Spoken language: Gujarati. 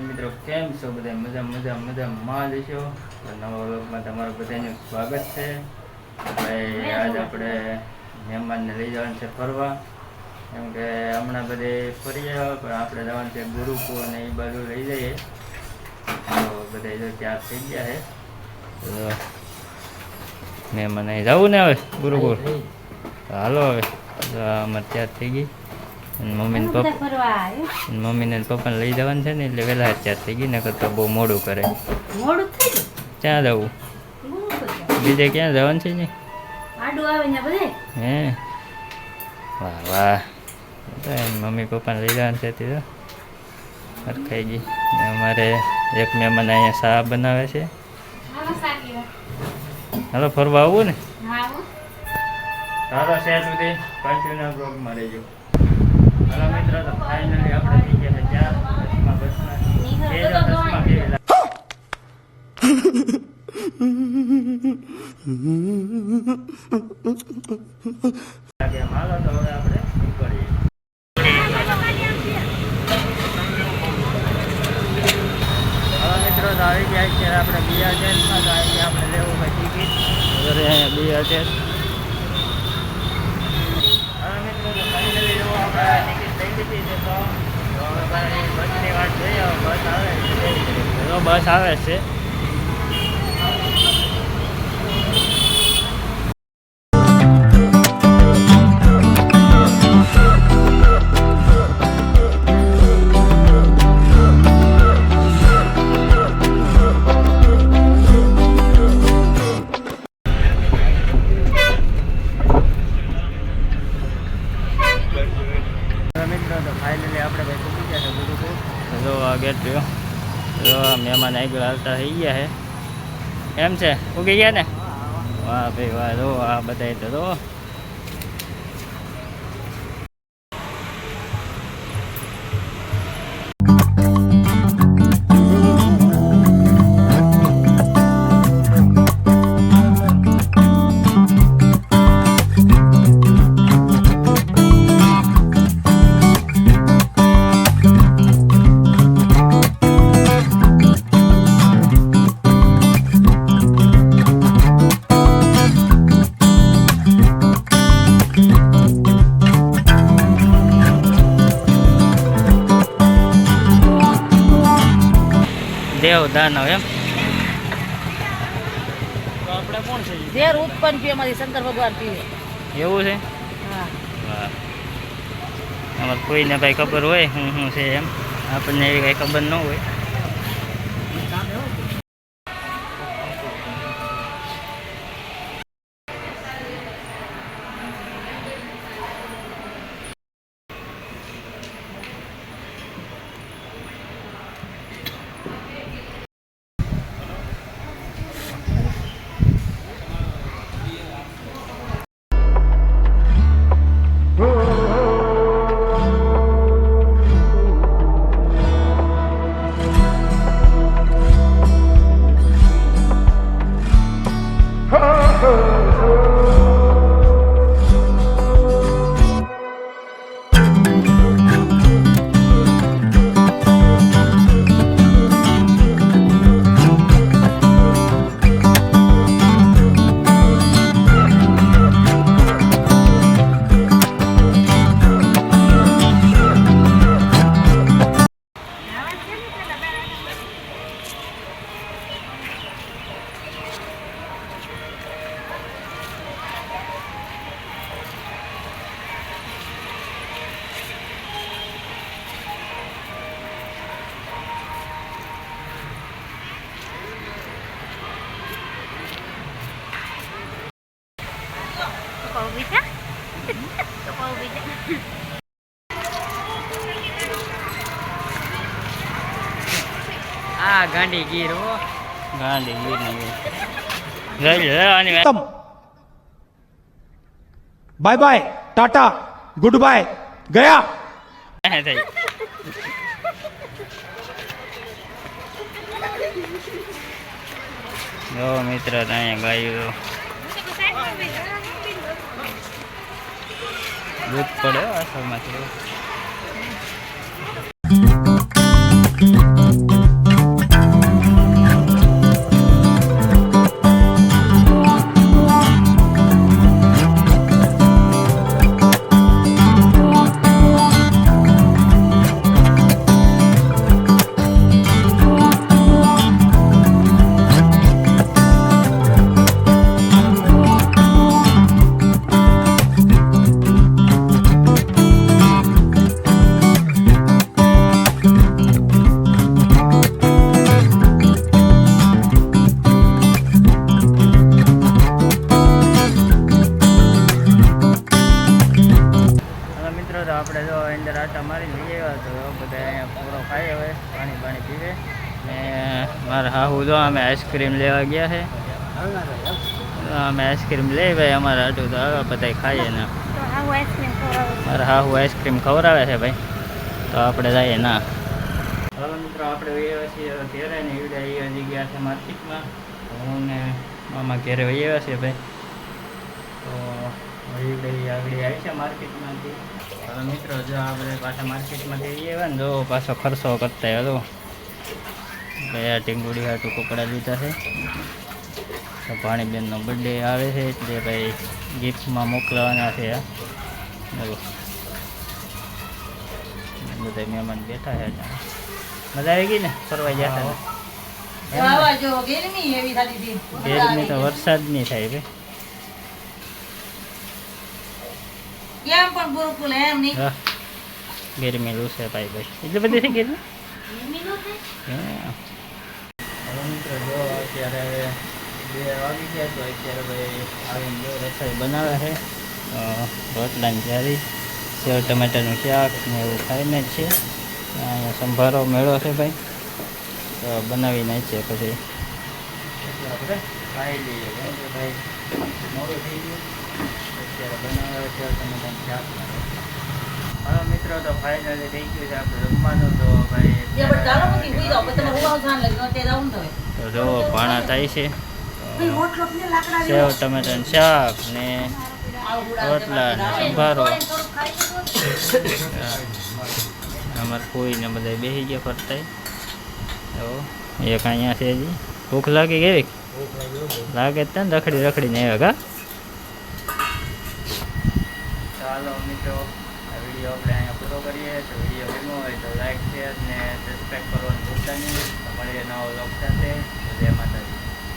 મિત્રો કેમ છો બધા મજા મજા મજા નવા વ્લોગમાં બધાનું સ્વાગત છે ભાઈ આજ આપણે મહેમાનને લઈ જવાનું છે ફરવા કેમ હમણાં બધે ફરી આવ્યા પણ આપણે જવાનું છે ગુરુકુળ ને એ બાજુ લઈ જઈએ તો બધા જો ત્યાર થઈ ગયા છે મહેમાન જવું ને હવે ગુરુકુળ હાલો હવે ત્યાર થઈ ગઈ. અને મમ્મી ને પપ્પા મમ્મીને ને પપ્પાને લઈ જવાનું છે ને એટલે વહેલા ચાર થઈ ગઈ નકર તો બહુ મોડું કરે. ક્યાં જવું? બીજે ક્યાં જવાનું છે ને? હે? વાહ વાહ. મમ્મી પપ્પાને લઈ જવાનું છે તે તો. અટકાઈ ગઈ. અમારે એક મહેમાન અહીંયા શા બનાવે છે. હાલો ફરવા આવવું ને? ચાલો શહેર સુધી કન્ટિન્યુ બ્લોગમાં રહેજો. હાલો મિત્રો તો ફાઇનલી આપણે થઈ ગયા છે ચાર. દસમા બસમાં બે દસમાં કેવી લાગે? લાગે હાલો તો હવે આપણે નીકળીએ. મિત્રો તો આવી ગયા છે. આપણે બિયા ટેસ્ટમાં તો આવી આપણે લેવું હોય ટિકિટ. ઘરે અહીંયા બિયા ટેસ્ટ હવે મિત્રો તો ફાઇનલી જો આપણે ટિકિટ લઈ લીધી છે તો તો હવે ભાઈ બસની વાત જોઈએ હવે બસ આવે છે તો બસ આવે છે. મિત્રો તો ફાઇનલી આપણે ભાઈ પૂકી ગયા છે ગુરુકુળ. જો આ ગેટ રહ્યો. મહેમાન આગળ આવતા થઈ ગયા છે. એમ છે? ઉગી ગયા ને? વાહ ભાઈ, વાહ, જો, આ બધા તો જો દેવ દાનવ એમ. આપણે કોણ છે? ઝેર ઉત્પન્ન પીએ એમાંથી શંકર ભગવાન પીવે એવું છે? અમારે કોઈને ભાઈ ખબર હોય હું શું છે એમ. આપણને એવી કાંઈ ખબર ન હોય. આ ગાંડી ગીર હો ગાંડી ગીર ને જય જય તમ bye bye tata good bye ગયા થઈ જો મિત્ર અહીંયા ગાયું દૂધ પડ્યો આ સમજ મારા હાહુ જો અમે આઈસ્ક્રીમ લેવા ગયા છે. અમે આઈસ્ક્રીમ લઈ ભાઈ અમારા હાટું તો આવે બધા ખાઈએ ને. મારા હાહુ આઈસ્ક્રીમ ખવડાવે છે ભાઈ. તો આપણે જઈએ ના. હવે મિત્રો આપણે વૈયા છીએ ઘેરે ને એવડે હજી ગયા છે માર્કેટમાં. હું ને મામા ઘેરે વૈયા છીએ ભાઈ. તો એવડે આગળ આવી છે માર્કેટમાંથી. હવે મિત્રો જો આપણે પાછા માર્કેટમાંથી આવ્યા ને જો પાછો ખર્ચો કરતા હતો ગયા ટીંગુડી હાટું કપડાં લીધા છે. તો ભાણીબેનનો બર્થડે આવે છે એટલે ભાઈ ગિફ્ટમાં મોકલવાના છે આ. બધા મહેમાન બેઠા છે. મજા આવી ગઈ ને? ફરવા ગયા હતા ને? ગરમી તો વરસાદ નહીં થાય ભાઈ. એમ પણ એમ નહીં? ગરમી લૂસે ભાઈ ભાઈ. એટલે બધી છે ગરમી ગરમી નો થાય હા. જો અત્યારે બે વાગી ગયા તો અત્યારે ભાઈ આવીને રસોઈ બનાવે છે. રોટલાની જારી સેવ, ટમેટાનું શાક ને એવું ખાઈને જ છે. અહીંયા સંભારો મેળો છે ભાઈ. તો બનાવી નાખીએ પછી. આપણે ખાઈ લઈએ. ભાઈ મોડું થઈ ગયું. અત્યારે બનાવે સેવ, ટમેટાનું શાક. હવે મિત્રો તો ફાઇનલી થઈ ગયું છે આપણે જમવાનું. તો ભાઈ તે જો ભાણા થાય છે. ને સેવ ટમેટાનું શાક ને રોટલા ને સંભારો. અમારે કોઈને બધા બેસી ગયા ફરતા તો એક અહીંયા છે હજી. ભૂખ લાગી કેવી? લાગે જ ને રખડી રખડીને આવ્યા કા? ચાલો મિત્રો. વીડિયો આપણે અહીંયા પૂરો કરીએ. તો વીડિયો ગમ્યો હોય તો લાઈક શેર ને સબસ્ક્રાઈબ કરવાનું ભૂલતા નહીં. મળીએ નવો લોક સાથે. જય માતાજી.